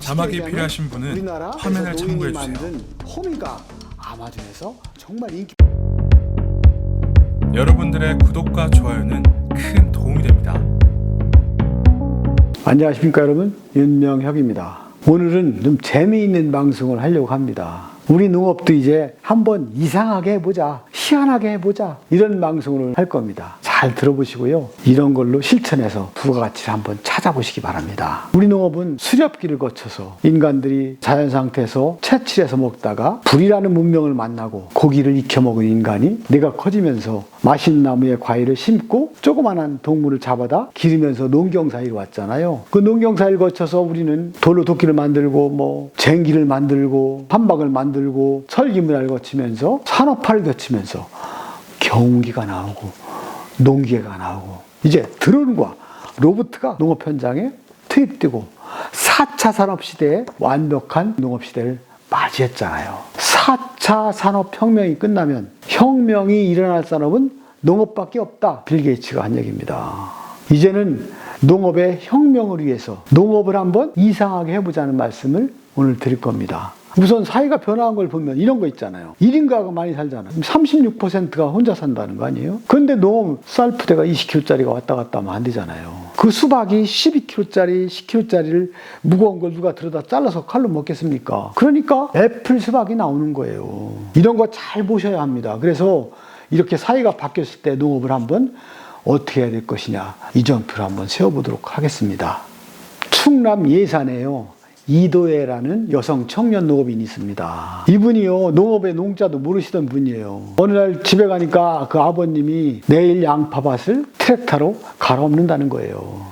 자막이 쉽게 얘기하면 필요하신 분은 우리나라 화면을 참고해 주세요. 만든 호미가 아마존에서 정말 인기 여러분들의 구독과 좋아요는 큰 도움이 됩니다. 안녕하십니까 여러분. 윤명혁입니다. 오늘은 좀 재미있는 방송을 하려고 합니다. 우리 농업도 이제 한번 이상하게 해보자 희한하게 해보자 이런 방송을 할 겁니다 잘 들어보시고요 이런 걸로 실천해서 부가가치를 한번 찾아보시기 바랍니다 우리 농업은 수렵기를 거쳐서 인간들이 자연 상태에서 채취해서 먹다가 불이라는 문명을 만나고 고기를 익혀 먹은 인간이 내가 커지면서 맛있는 나무에 과일을 심고 조그만한 동물을 잡아다 기르면서 농경사회로 왔잖아요. 그 농경사회를 거쳐서 우리는 돌로 도끼를 만들고 뭐 쟁기를 만들고 판박을 만들고 설기문화를 거치면서 산업화를 거치면서 경운기가 나오고 농기계가 나오고 이제 드론과 로봇가 농업 현장에 투입되고 4차 산업 시대에 완벽한 농업 시대를 맞이했잖아요. 4차 산업 혁명이 끝나면 혁명이 일어날 산업은 농업밖에 없다. 빌 게이츠가 한 얘기입니다. 이제는 농업의 혁명을 위해서 농업을 한번 이상하게 해보자는 말씀을 오늘 드릴 겁니다. 우선 사회가 변화한 걸 보면 이런 거 있잖아요. 1인가가 많이 살잖아요. 36%가 혼자 산다는 거 아니에요? 근데 농업 쌀 푸대가 20kg짜리가 왔다 갔다 하면 안 되잖아요. 그 수박이 12kg짜리, 10kg짜리를 무거운 걸 누가 들여다 잘라서 칼로 먹겠습니까? 그러니까 애플 수박이 나오는 거예요. 이런 거 잘 보셔야 합니다. 그래서 이렇게 사회가 바뀌었을 때 농업을 한번 어떻게 해야 될 것이냐 이정표를 한번 세워보도록 하겠습니다. 충남 예산에요. 이도혜라는 여성 청년 농업인이 있습니다. 이분이요, 농업의 농자도 모르시던 분이에요. 어느 날 집에 가니까 그 아버님이 내일 양파밭을 트랙터로 갈아엎는다는 거예요.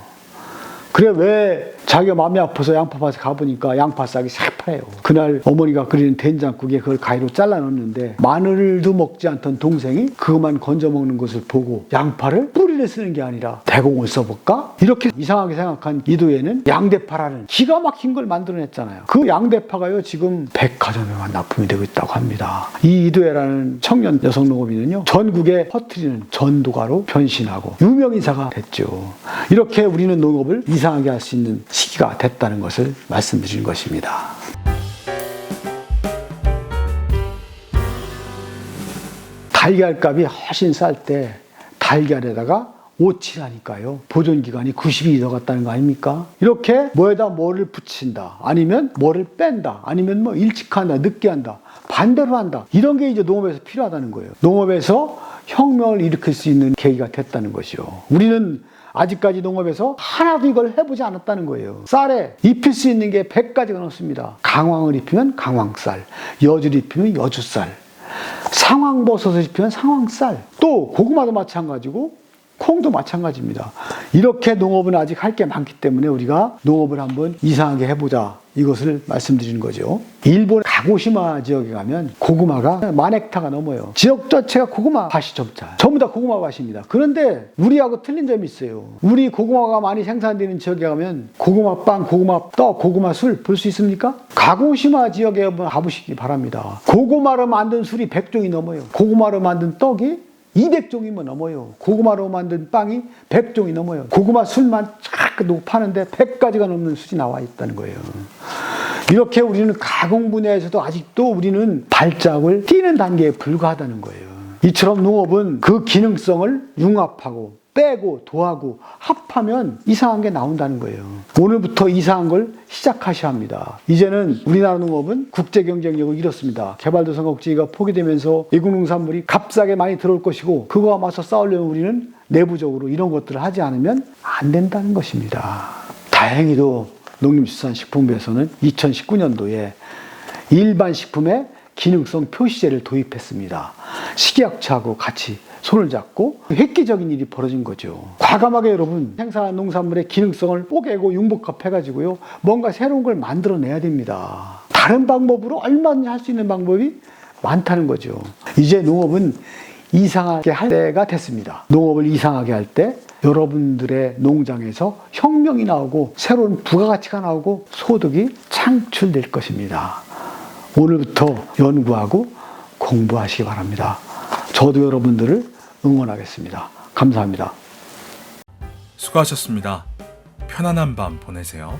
그래 왜 자기가 마음이 아파서 양파밭에 가보니까 양파 싹이 새파래요. 그날 어머니가 끓이는 된장국에 그걸 가위로 잘라 넣었는데 마늘도 먹지 않던 동생이 그것만 건져 먹는 것을 보고 양파를 뿌리를 쓰는 게 아니라 대공을 써볼까? 이렇게 이상하게 생각한 이도에는 양대파라는 기가 막힌 걸 만들어냈잖아요. 그 양대파가요 지금 백화점에만 납품이 되고 있다고 합니다. 이 이도혜라는 청년 여성 농업인은요 전국에 퍼트리는 전도가로 변신하고 유명인사가 됐죠. 이렇게 우리는 농업을 이상하게 할 수 있는 시기가 됐다는 것을 말씀드리는 것입니다. 달걀 값이 훨씬 쌀 때 달걀에다가 오칠하니까요. 보존 기간이 90일이 더 갔다는 거 아닙니까? 이렇게 뭐에다 뭐를 붙인다. 아니면 뭐를 뺀다. 아니면 뭐 일찍 한다. 늦게 한다. 반대로 한다. 이런 게 이제 농업에서 필요하다는 거예요. 농업에서 혁명을 일으킬 수 있는 계기가 됐다는 것이요. 우리는 아직까지 농업에서 하나도 이걸 해보지 않았다는 거예요. 쌀에 입힐 수 있는 게 100가지가 넘습니다. 강황을 입히면 강황쌀, 여주를 입히면 여주쌀, 상황버섯을 입히면 상황쌀, 또 고구마도 마찬가지고 콩도 마찬가지입니다. 이렇게 농업은 아직 할 게 많기 때문에 우리가 농업을 한번 이상하게 해보자. 이것을 말씀드리는 거죠. 일본 가고시마 지역에 가면 고구마가 만 헥타가 넘어요. 지역 자체가 고구마 밭이 점차. 전부 다 고구마 밭입니다. 그런데 우리하고 틀린 점이 있어요. 우리 고구마가 많이 생산되는 지역에 가면 고구마 빵, 고구마 떡, 고구마 술 볼 수 있습니까? 가고시마 지역에 한번 가보시기 바랍니다. 고구마로 만든 술이 100종이 넘어요. 고구마로 만든 떡이 200종이면 넘어요. 고구마로 만든 빵이 100종이 넘어요. 고구마 술만 쫙 놓고 파는데 100가지가 넘는 술이 나와 있다는 거예요. 이렇게 우리는 가공 분야에서도 아직도 우리는 발작을 뛰는 단계에 불과하다는 거예요. 이처럼 농업은 그 기능성을 융합하고 빼고 도하고 합하면 이상한 게 나온다는 거예요. 오늘부터 이상한 걸 시작하셔야 합니다. 이제는 우리나라 농업은 국제 경쟁력을 잃었습니다. 개발도상 억제가 포기되면서 외국 농산물이 값싸게 많이 들어올 것이고 그거와 맞서 싸우려면 우리는 내부적으로 이런 것들을 하지 않으면 안 된다는 것입니다. 다행히도 농림수산식품부에서는 2019년도에 일반 식품에 기능성 표시제를 도입했습니다. 식약처하고 같이 손을 잡고 획기적인 일이 벌어진 거죠. 과감하게 여러분 생산한 농산물의 기능성을 뽀개고 융복합해가지고요 뭔가 새로운 걸 만들어내야 됩니다. 다른 방법으로 얼마든지 할 수 있는 방법이 많다는 거죠. 이제 농업은 이상하게 할 때가 됐습니다. 농업을 이상하게 할 때 여러분들의 농장에서 혁명이 나오고 새로운 부가가치가 나오고 소득이 창출될 것입니다. 오늘부터 연구하고 공부하시기 바랍니다. 저도 여러분들을 응원하겠습니다. 감사합니다. 수고하셨습니다. 편안한 밤 보내세요.